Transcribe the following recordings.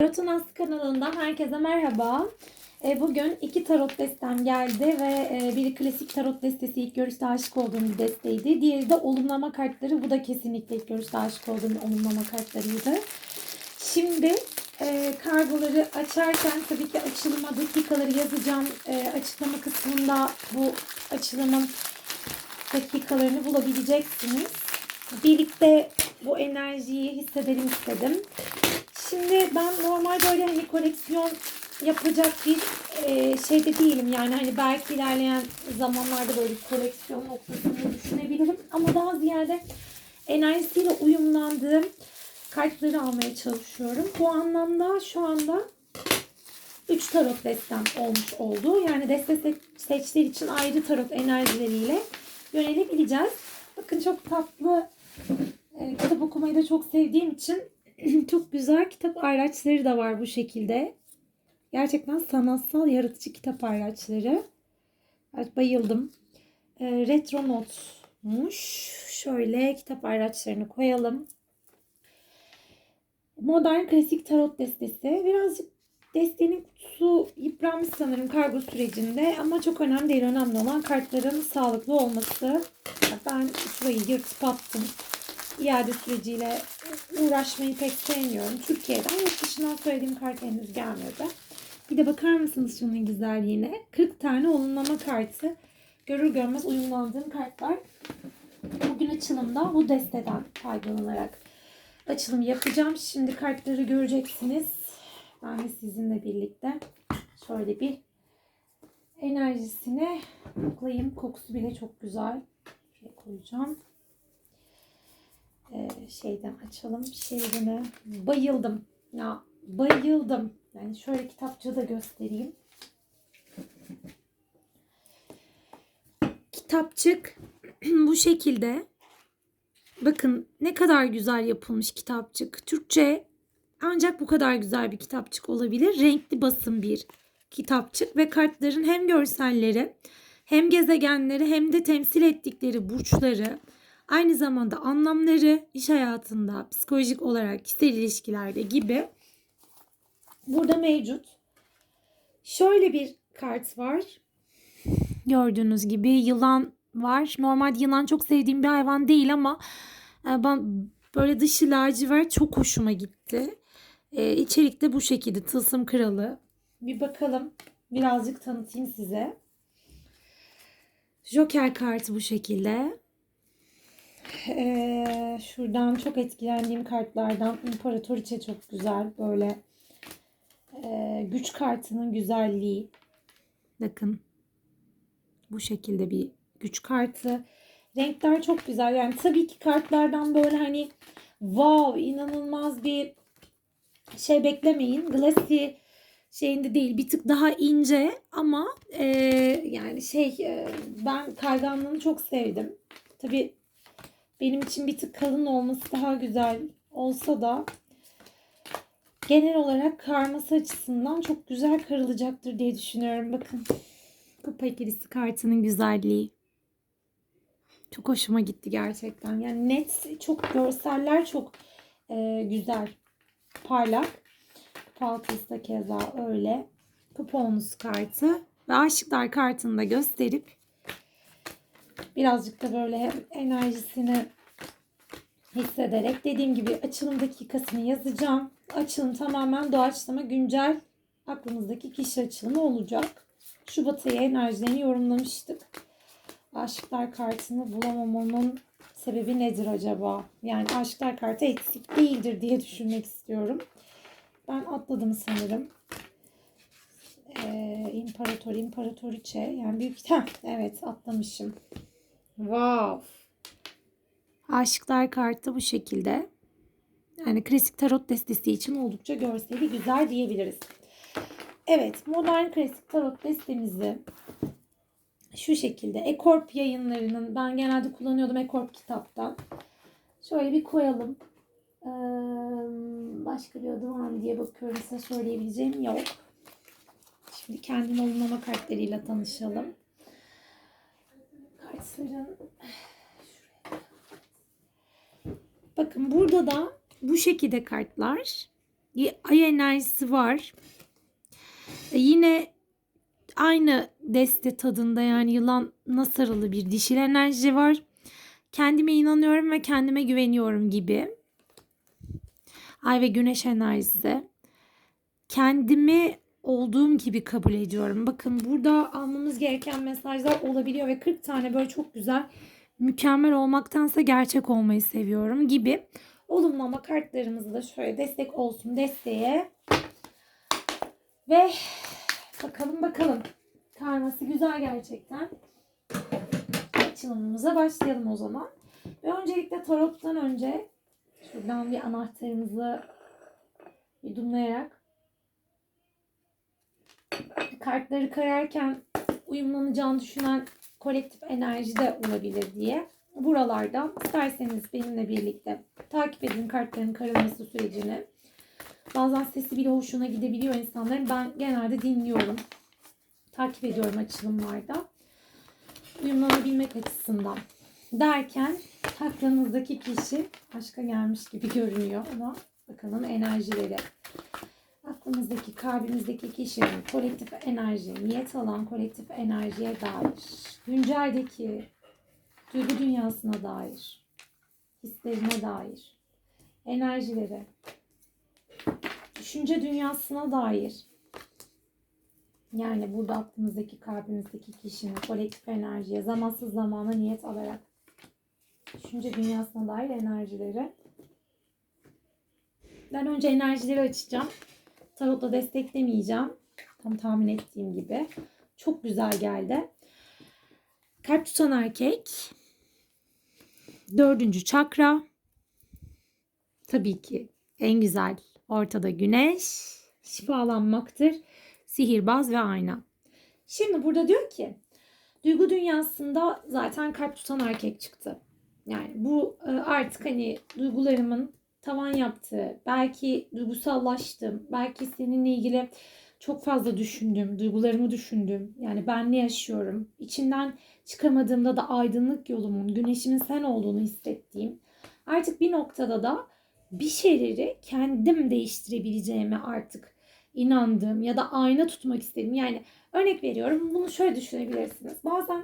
Tarot'un Aslı kanalından herkese merhaba. E, Bugün iki tarot destem geldi ve e, biri klasik tarot destesi ilk görüşte aşık olduğum bir desteydi. Diğeri de olumlama kartları. Bu da kesinlikle ilk görüşte aşık olduğum olumlama kartlarıydı. Şimdi e, kargoları açarken tabii ki açılıma dakikaları yazacağım. Açıklama kısmında bu açılımın dakikalarını bulabileceksiniz. Birlikte bu enerjiyi hissedelim istedim. Şimdi ben normal böyle hani koleksiyon yapacak bir e, şeyde değilim. Yani hani belki ilerleyen zamanlarda böyle bir koleksiyon noktasını düşünebilirim. Ama daha ziyade enerjisiyle uyumlandığım kartları almaya çalışıyorum. Bu anlamda şu anda 3 tarot destem olmuş oldu. Yani deste se- seçtiği için ayrı tarot enerjileriyle yönelebileceğiz. Bakın çok tatlı e, kitap okumayı da çok sevdiğim için çok güzel kitap ayraçları da var bu şekilde. Gerçekten sanatsal yaratıcı kitap ayraçları. Evet, bayıldım. E, retro notmuş. Şöyle kitap ayraçlarını koyalım. Modern klasik tarot destesi. Birazcık destenin kutusu yıpranmış sanırım kargo sürecinde. Ama çok önemli değil. Önemli olan kartların sağlıklı olması. Ben şurayı yırtıp attım. İade süreciyle uğraşmayı pek sevmiyorum. Türkiye'den yurt dışından söylediğim kart henüz gelmedi. Bir de bakar mısınız şunun güzelliğine? 40 tane olumlama kartı. Görür görmez uyumlandığım kartlar. Bugün açılımda bu desteden faydalanarak açılım yapacağım. Şimdi kartları göreceksiniz. Ben de sizinle birlikte şöyle bir enerjisine koklayayım. Kokusu bile çok güzel. Şuraya koyacağım. Ee, şeyden açalım. Şeridine bayıldım. Ya bayıldım. Yani şöyle kitapçığı da göstereyim. Kitapçık bu şekilde. Bakın ne kadar güzel yapılmış kitapçık. Türkçe ancak bu kadar güzel bir kitapçık olabilir. Renkli basım bir kitapçık ve kartların hem görselleri hem gezegenleri hem de temsil ettikleri burçları aynı zamanda anlamları iş hayatında, psikolojik olarak, kişisel ilişkilerde gibi burada mevcut. Şöyle bir kart var. Gördüğünüz gibi yılan var. Normalde yılan çok sevdiğim bir hayvan değil ama e, ben böyle dışı lacivert çok hoşuma gitti. E, içerik de bu şekilde. Tılsım Kralı. Bir bakalım. Birazcık tanıtayım size. Joker kartı bu şekilde. Şuradan çok etkilendiğim kartlardan İmparatoriçe çok güzel. Böyle e, güç kartının güzelliği. Bakın. Bu şekilde bir güç kartı. Renkler çok güzel. Yani tabii ki kartlardan böyle hani wow inanılmaz bir şey beklemeyin. Glassy şeyinde değil bir tık daha ince ama e, yani şey e, ben kayganlığını çok sevdim. Tabii benim için bir tık kalın olması daha güzel olsa da genel olarak karması açısından çok güzel karılacaktır diye düşünüyorum. Bakın kupa ikilisi kartının güzelliği. Çok hoşuma gitti gerçekten. Yani net çok görseller çok e, güzel. Parlak. Paltısı da keza öyle. Kuponuz kartı. Ve aşıklar kartını da gösterip birazcık da böyle hem enerjisini hissederek dediğim gibi açılım dakikasını yazacağım. Açılım tamamen doğaçlama güncel aklınızdaki kişi açılımı olacak. Şubat ayı enerjilerini yorumlamıştık. Aşıklar kartını bulamamamın sebebi nedir acaba? Yani aşıklar kartı eksik değildir diye düşünmek istiyorum. Ben atladım sanırım. Ee, İmparator, İmparatoriçe. Yani büyük... Heh, evet atlamışım. Wow. Aşıklar kartı bu şekilde. Yani klasik tarot destesi için oldukça görseli güzel diyebiliriz. Evet, modern klasik tarot destemizi şu şekilde Ekorp yayınlarının ben genelde kullanıyordum Ekorp kitaptan. Şöyle bir koyalım. Ee, başka bir adı var mı diye bakıyorum size söyleyebileceğim yok. Şimdi kendim olumlama kartlarıyla tanışalım. Kartların Bakın burada da bu şekilde kartlar ay enerjisi var. E, yine aynı deste tadında yani yılana sarılı bir dişil enerji var. Kendime inanıyorum ve kendime güveniyorum gibi. Ay ve güneş enerjisi. Kendimi olduğum gibi kabul ediyorum. Bakın burada almamız gereken mesajlar olabiliyor ve 40 tane böyle çok güzel mükemmel olmaktansa gerçek olmayı seviyorum gibi. Olumlama kartlarımızı da şöyle destek olsun desteğe. Ve bakalım bakalım. Karması güzel gerçekten. Açılımımıza başlayalım o zaman. Ve öncelikle tarottan önce şuradan bir anahtarımızı yudumlayarak kartları kararken uyumlanacağını düşünen kolektif enerji de olabilir diye buralardan isterseniz benimle birlikte takip edin kartların karılması sürecini. Bazen sesi bile hoşuna gidebiliyor insanların. Ben genelde dinliyorum. Takip ediyorum açılımlarda. Uyumlanabilmek açısından. Derken aklınızdaki kişi aşka gelmiş gibi görünüyor ama bakalım enerjileri. Aklımızdaki, kalbimizdeki kişinin kolektif enerji, niyet alan kolektif enerjiye dair, günceldeki duygu dünyasına dair, hislerine dair, enerjileri, düşünce dünyasına dair, yani burada aklımızdaki, kalbimizdeki kişinin kolektif enerjiye, zamansız zamana niyet alarak, düşünce dünyasına dair enerjileri. Ben önce enerjileri açacağım. Tarotla desteklemeyeceğim. Tam tahmin ettiğim gibi. Çok güzel geldi. Kalp tutan erkek. Dördüncü çakra. Tabii ki en güzel ortada güneş. Şifalanmaktır. Sihirbaz ve ayna. Şimdi burada diyor ki duygu dünyasında zaten kalp tutan erkek çıktı. Yani bu e, artık hani duygularımın tavan yaptığı, belki duygusallaştım, belki seninle ilgili çok fazla düşündüm, duygularımı düşündüm. Yani ben ne yaşıyorum? İçinden çıkamadığımda da aydınlık yolumun, güneşimin sen olduğunu hissettiğim. Artık bir noktada da bir şeyleri kendim değiştirebileceğime artık inandığım ya da ayna tutmak istedim. Yani örnek veriyorum bunu şöyle düşünebilirsiniz. Bazen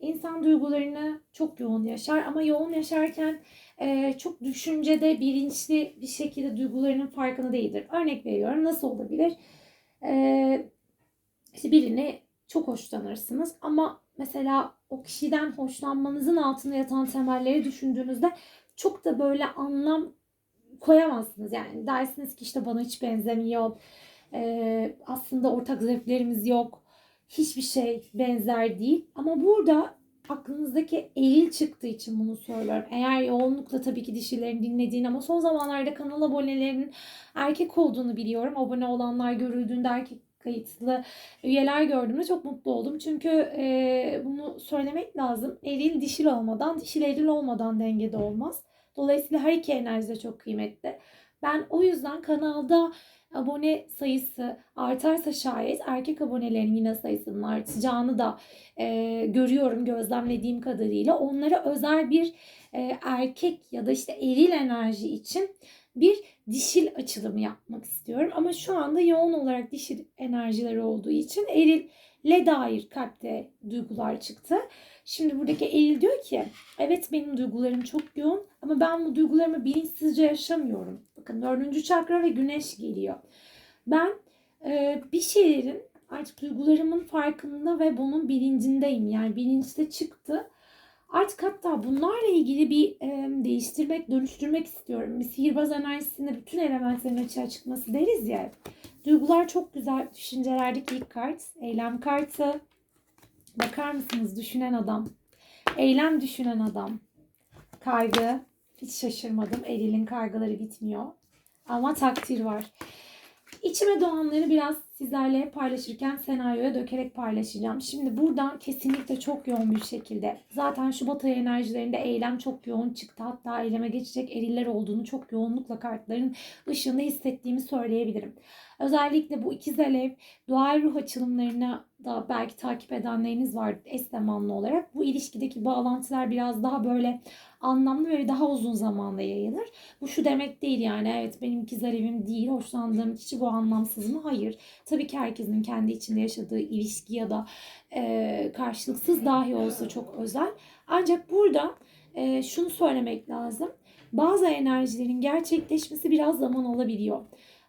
insan duygularını çok yoğun yaşar ama yoğun yaşarken e, çok düşüncede bilinçli bir şekilde duygularının farkında değildir. Örnek veriyorum nasıl olabilir? E, işte birini çok hoşlanırsınız ama mesela o kişiden hoşlanmanızın altında yatan temelleri düşündüğünüzde çok da böyle anlam koyamazsınız. Yani dersiniz ki işte bana hiç benzemiyor. E, aslında ortak zevklerimiz yok. Hiçbir şey benzer değil. Ama burada aklınızdaki eril çıktığı için bunu söylüyorum. Eğer yoğunlukla tabii ki dişilerin dinlediğin ama son zamanlarda kanal abonelerinin erkek olduğunu biliyorum. Abone olanlar görüldüğünde erkek kayıtlı üyeler gördüğümde çok mutlu oldum. Çünkü e, bunu söylemek lazım. Eril dişil olmadan, dişil eril olmadan dengede olmaz. Dolayısıyla her iki enerji de çok kıymetli. Ben o yüzden kanalda abone sayısı artarsa şayet erkek abonelerin yine sayısının artacağını da e, görüyorum gözlemlediğim kadarıyla. Onlara özel bir e, erkek ya da işte eril enerji için bir dişil açılımı yapmak istiyorum. Ama şu anda yoğun olarak dişil enerjileri olduğu için erille dair kalpte duygular çıktı. Şimdi buradaki eril diyor ki evet benim duygularım çok yoğun ama ben bu duygularımı bilinçsizce yaşamıyorum. Bakın dördüncü çakra ve güneş geliyor. Ben e, bir şeylerin artık duygularımın farkında ve bunun bilincindeyim. Yani bilinçte çıktı. Artık hatta bunlarla ilgili bir e, değiştirmek, dönüştürmek istiyorum. Bir sihirbaz enerjisinde bütün elementlerin açığa çıkması deriz ya. Duygular çok güzel. Düşüncelerdeki ilk kart. Eylem kartı. Bakar mısınız? Düşünen adam. Eylem düşünen adam. Kaygı. Hiç şaşırmadım. Eril'in kaygıları bitmiyor. Ama takdir var. İçime doğanları biraz sizlerle paylaşırken senaryoya dökerek paylaşacağım. Şimdi buradan kesinlikle çok yoğun bir şekilde zaten Şubat ayı enerjilerinde eylem çok yoğun çıktı. Hatta eyleme geçecek eriller olduğunu çok yoğunlukla kartların ışığında hissettiğimi söyleyebilirim. Özellikle bu ikiz alev doğal ruh açılımlarını da belki takip edenleriniz var eş zamanlı olarak. Bu ilişkideki bağlantılar biraz daha böyle anlamlı ve daha uzun zamanda yayılır. Bu şu demek değil yani evet benim ikiz alevim değil, hoşlandığım kişi bu anlamsız mı? Hayır. Tabii ki herkesin kendi içinde yaşadığı ilişki ya da e, karşılıksız dahi olsa çok özel. Ancak burada e, şunu söylemek lazım. Bazı enerjilerin gerçekleşmesi biraz zaman alabiliyor.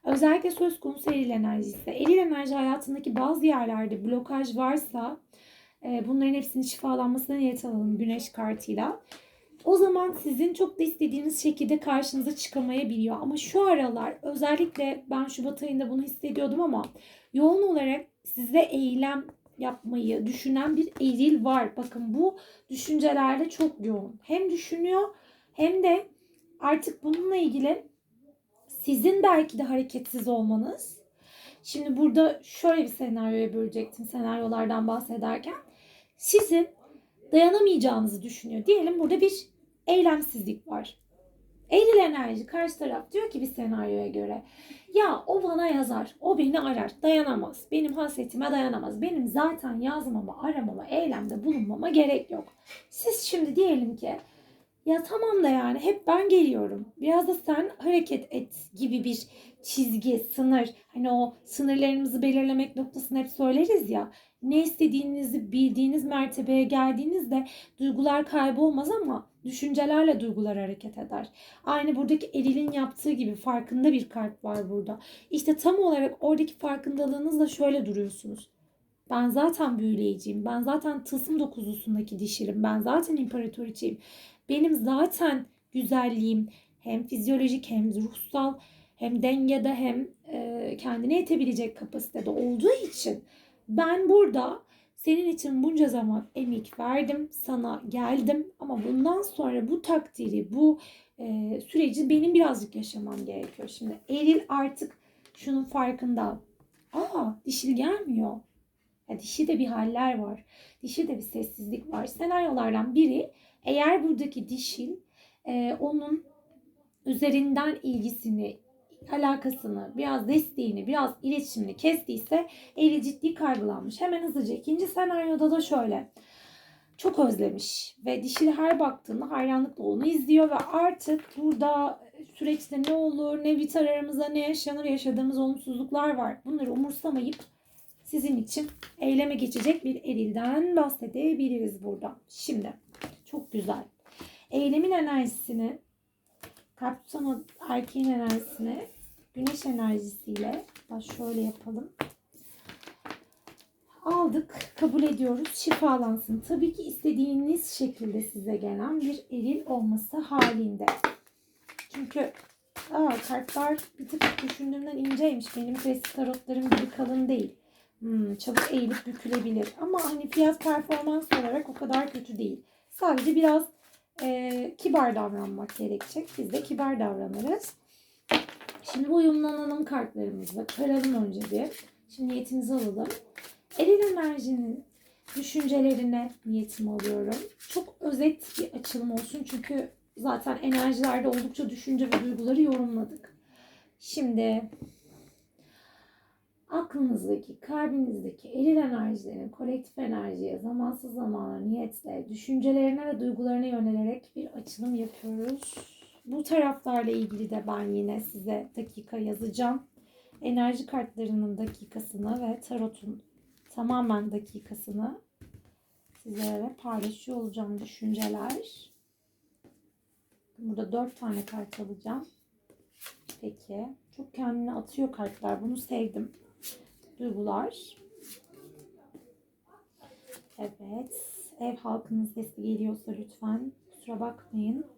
Özellikle söz konusu eril enerjisi. Eril enerji hayatındaki bazı yerlerde blokaj varsa e, bunların hepsinin şifalanmasına niyet alalım güneş kartıyla. O zaman sizin çok da istediğiniz şekilde karşınıza çıkamayabiliyor. Ama şu aralar özellikle ben Şubat ayında bunu hissediyordum ama yoğun olarak size eylem yapmayı düşünen bir eril var. Bakın bu düşüncelerde çok yoğun. Hem düşünüyor hem de artık bununla ilgili sizin belki de hareketsiz olmanız. Şimdi burada şöyle bir senaryoya bölecektim senaryolardan bahsederken. Sizin dayanamayacağınızı düşünüyor. Diyelim burada bir eylemsizlik var. Eril enerji karşı taraf diyor ki bir senaryoya göre ya o bana yazar, o beni arar, dayanamaz. Benim hasretime dayanamaz. Benim zaten yazmama, aramama, eylemde bulunmama gerek yok. Siz şimdi diyelim ki ya tamam da yani hep ben geliyorum. Biraz da sen hareket et gibi bir çizgi, sınır. Hani o sınırlarımızı belirlemek noktasını hep söyleriz ya. Ne istediğinizi bildiğiniz mertebeye geldiğinizde duygular kaybolmaz ama düşüncelerle duygular hareket eder. Aynı buradaki Eril'in yaptığı gibi farkında bir kart var burada. İşte tam olarak oradaki farkındalığınızla şöyle duruyorsunuz. Ben zaten büyüleyiciyim. Ben zaten tılsım dokuzlusundaki dişirim. Ben zaten imparatoriçeyim. Benim zaten güzelliğim hem fizyolojik hem ruhsal hem dengede hem e, kendine yetebilecek kapasitede olduğu için ben burada senin için bunca zaman emek verdim, sana geldim ama bundan sonra bu takdiri, bu e, süreci benim birazcık yaşamam gerekiyor. Şimdi Eril artık şunun farkında. Aa dişil gelmiyor. Ya dişi de bir haller var. Dişi de bir sessizlik var. Senaryolardan biri eğer buradaki dişil e, onun üzerinden ilgisini, alakasını, biraz desteğini, biraz iletişimini kestiyse eli ciddi kaygılanmış. Hemen hızlıca ikinci senaryoda da şöyle. Çok özlemiş ve dişil her baktığında hayranlıkla onu izliyor ve artık burada süreçte ne olur, ne biter aramızda, ne yaşanır, yaşadığımız olumsuzluklar var. Bunları umursamayıp sizin için eyleme geçecek bir erilden bahsedebiliriz burada. Şimdi çok güzel. Eylemin enerjisini kalp tutan erkeğin enerjisini güneş enerjisiyle bak şöyle yapalım. Aldık, kabul ediyoruz, şifalansın. Tabii ki istediğiniz şekilde size gelen bir eril olması halinde. Çünkü aa, kartlar bir tık düşündüğümden inceymiş. Benim klasik tarotlarım gibi kalın değil. Hmm, çabuk eğilip bükülebilir. Ama hani fiyat performans olarak o kadar kötü değil. Sadece biraz e, kibar davranmak gerekecek. Biz de kibar davranırız. Şimdi uyumlanalım kartlarımızla. Karalım önce bir. Şimdi niyetimizi alalım. Eril enerjinin düşüncelerine niyetimi alıyorum. Çok özet bir açılım olsun. Çünkü zaten enerjilerde oldukça düşünce ve duyguları yorumladık. Şimdi aklınızdaki, kalbinizdeki eril enerjilerin kolektif enerjiye zamansız zamana niyetle, düşüncelerine ve duygularına yönelerek bir açılım yapıyoruz. Bu taraflarla ilgili de ben yine size dakika yazacağım. Enerji kartlarının dakikasını ve tarotun tamamen dakikasını sizlere paylaşıyor olacağım düşünceler. Burada dört tane kart alacağım. Peki. Çok kendine atıyor kartlar. Bunu sevdim duygular. Evet. Ev halkının sesi geliyorsa lütfen kusura bakmayın.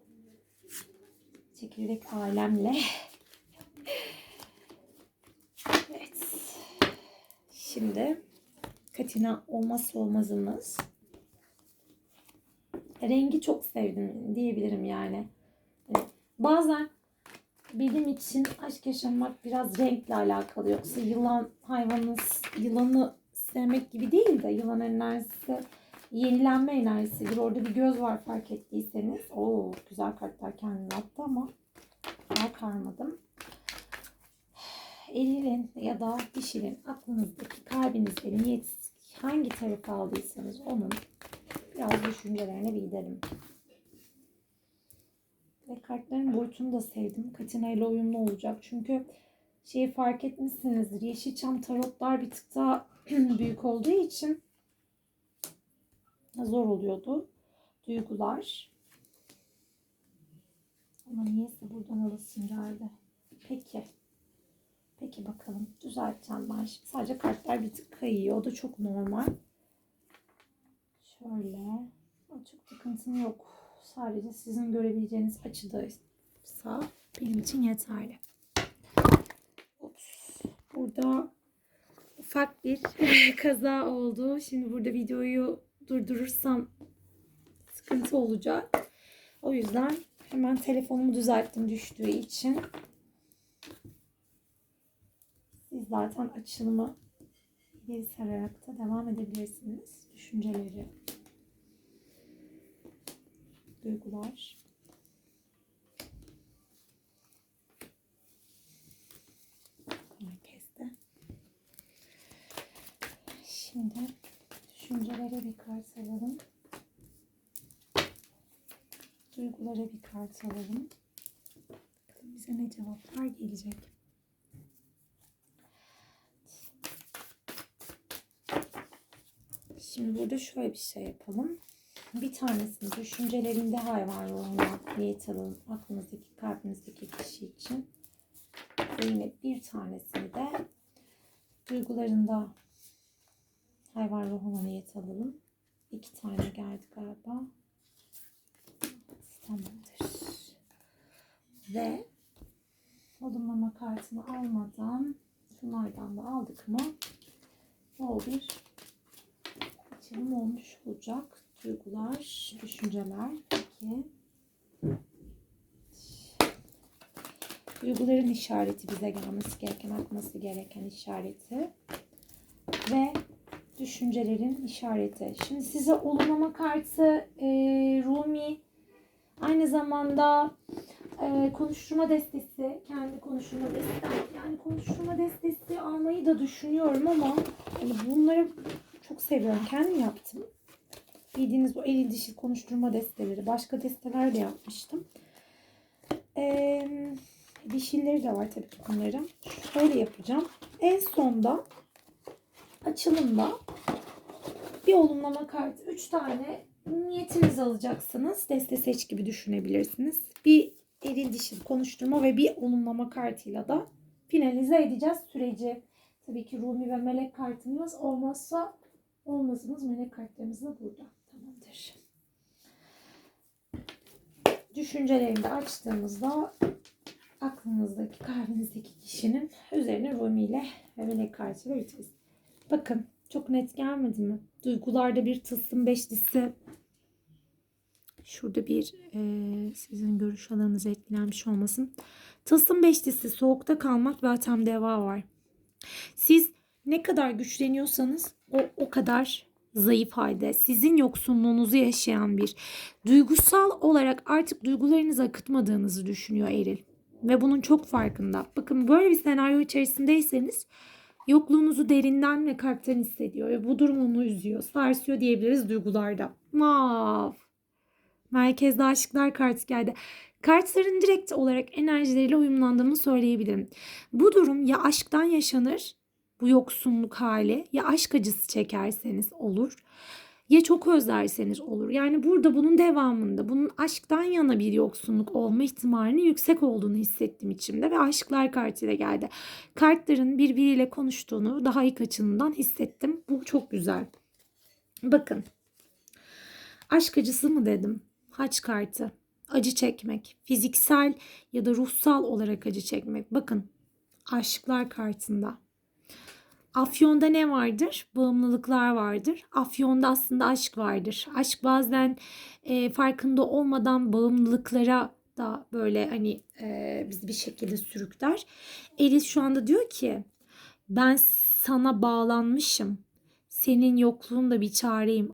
Çekirdek alemle. evet. Şimdi Katina olmazsa olmazımız. Rengi çok sevdim diyebilirim yani. Hani bazen benim için aşk yaşamak biraz renkle alakalı. Yoksa yılan hayvanı, yılanı sevmek gibi değil de yılan enerjisi yenilenme enerjisidir. Orada bir göz var fark ettiyseniz. Oo güzel kartlar kendine attı ama daha karmadım. Erilin ya da dişinin aklınızdaki kalbinizde niyet hangi tarafı aldıysanız onun biraz düşüncelerine bir gidelim. Ve kartların boyutunu da sevdim. Katina ile uyumlu olacak. Çünkü şeyi fark etmişsinizdir. Yeşilçam tarotlar bir tık daha büyük olduğu için zor oluyordu. Duygular. Ama niyeyse buradan alasım geldi. Peki. Peki bakalım. Düzelteceğim ben şimdi. Sadece kartlar bir tık kayıyor. O da çok normal. Şöyle. Çok sıkıntım yok. Sadece sizin görebileceğiniz açıdaysa benim için yeterli. Ups. Burada ufak bir kaza oldu. Şimdi burada videoyu durdurursam sıkıntı olacak. O yüzden hemen telefonumu düzelttim düştüğü için. Siz zaten açılımı geri sararak da devam edebilirsiniz. Düşünceleri, duygular. Merkezde. Şimdi düşüncelere bir kart alalım. Duygulara bir kart alalım. Bakalım bize ne cevaplar gelecek. Şimdi burada şöyle bir şey yapalım. Bir tanesini düşüncelerinde hayvan ruhuna niyet alalım. Aklınızdaki, kalbinizdeki kişi için. Ve yine bir tanesini de duygularında hayvan ruhuna niyet alalım. İki tane geldi galiba. Tamamdır. Ve olumlama kartını almadan şunlardan da aldık mı bol bir açılım olmuş olacak. Duygular, düşünceler. Peki. Duyguların işareti bize gelmesi gereken, akması gereken işareti. Ve düşüncelerin işareti. Şimdi size olumlama kartı e, Rumi aynı zamanda e, konuşturma destesi, kendi konuşturma destesi, yani konuşturma destesi almayı da düşünüyorum ama hani bunları çok seviyorum. Kendim yaptım. Bildiğiniz bu el dişi konuşturma desteleri. Başka desteler de yapmıştım. Ee, dişilleri de var tabii ki bunların. Şöyle yapacağım. En sonda açılımda bir olumlama kartı. Üç tane niyetinizi alacaksınız. Deste seç gibi düşünebilirsiniz. Bir eril dişil konuşturma ve bir olumlama kartıyla da finalize edeceğiz süreci. Tabii ki Rumi ve Melek kartımız olmazsa olmazımız melek kartlarımız da burada. Tamamdır. Düşüncelerini de açtığımızda aklınızdaki, kalbinizdeki kişinin üzerine Rumi ile ve melek kartıyla bitiririz. Bakın çok net gelmedi mi? Duygularda bir tılsım beşlisi. Şurada bir e, sizin görüş alanınıza etkilenmiş olmasın. Tılsım beşlisi soğukta kalmak ve atem deva var. Siz ne kadar güçleniyorsanız o, o kadar zayıf halde sizin yoksunluğunuzu yaşayan bir duygusal olarak artık duygularınızı akıtmadığınızı düşünüyor Eril. Ve bunun çok farkında. Bakın böyle bir senaryo içerisindeyseniz yokluğunuzu derinden ve kalpten hissediyor. Ve bu durum onu üzüyor. Sarsıyor diyebiliriz duygularda. Mav. Merkezde aşıklar kartı geldi. Kartların direkt olarak enerjileriyle uyumlandığımı söyleyebilirim. Bu durum ya aşktan yaşanır bu yoksunluk hali ya aşk acısı çekerseniz olur ya çok özlerseniz olur. Yani burada bunun devamında bunun aşktan yana bir yoksunluk olma ihtimalinin yüksek olduğunu hissettim içimde ve aşklar kartıyla geldi. Kartların birbiriyle konuştuğunu daha ilk açılımdan hissettim. Bu çok güzel. Bakın. Aşk acısı mı dedim? Haç kartı. Acı çekmek. Fiziksel ya da ruhsal olarak acı çekmek. Bakın. Aşıklar kartında. Afyon'da ne vardır? Bağımlılıklar vardır. Afyon'da aslında aşk vardır. Aşk bazen e, farkında olmadan bağımlılıklara da böyle hani e, bizi bir şekilde sürükler. Elis şu anda diyor ki ben sana bağlanmışım. Senin yokluğun da bir çareyim.